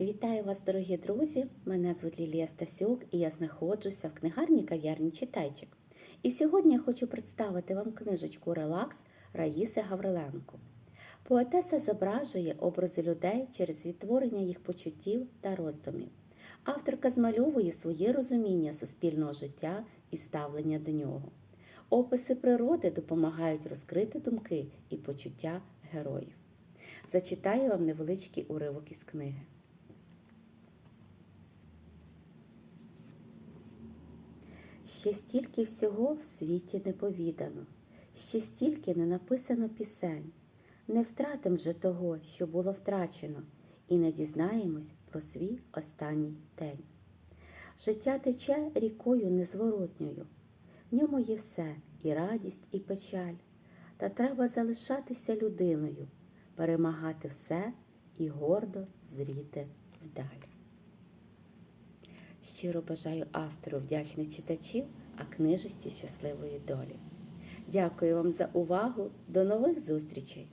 Вітаю вас, дорогі друзі! Мене звуть Лілія Стасюк і я знаходжуся в книгарні кав'ярні Читайчик. І сьогодні я хочу представити вам книжечку Релакс Раїси Гавриленко. Поетеса зображує образи людей через відтворення їх почуттів та роздумів. Авторка змальовує своє розуміння суспільного життя і ставлення до нього. Описи природи допомагають розкрити думки і почуття героїв. Зачитаю вам невеличкий уривок із книги. Ще стільки всього в світі не повідано, ще стільки не написано пісень. Не втратим вже того, що було втрачено, і не дізнаємось про свій останній день. Життя тече рікою незворотньою, в ньому є все і радість, і печаль, та треба залишатися людиною, перемагати все і гордо зріти вдаль. Щиро бажаю автору вдячних читачів, а книжості щасливої долі. Дякую вам за увагу. До нових зустрічей!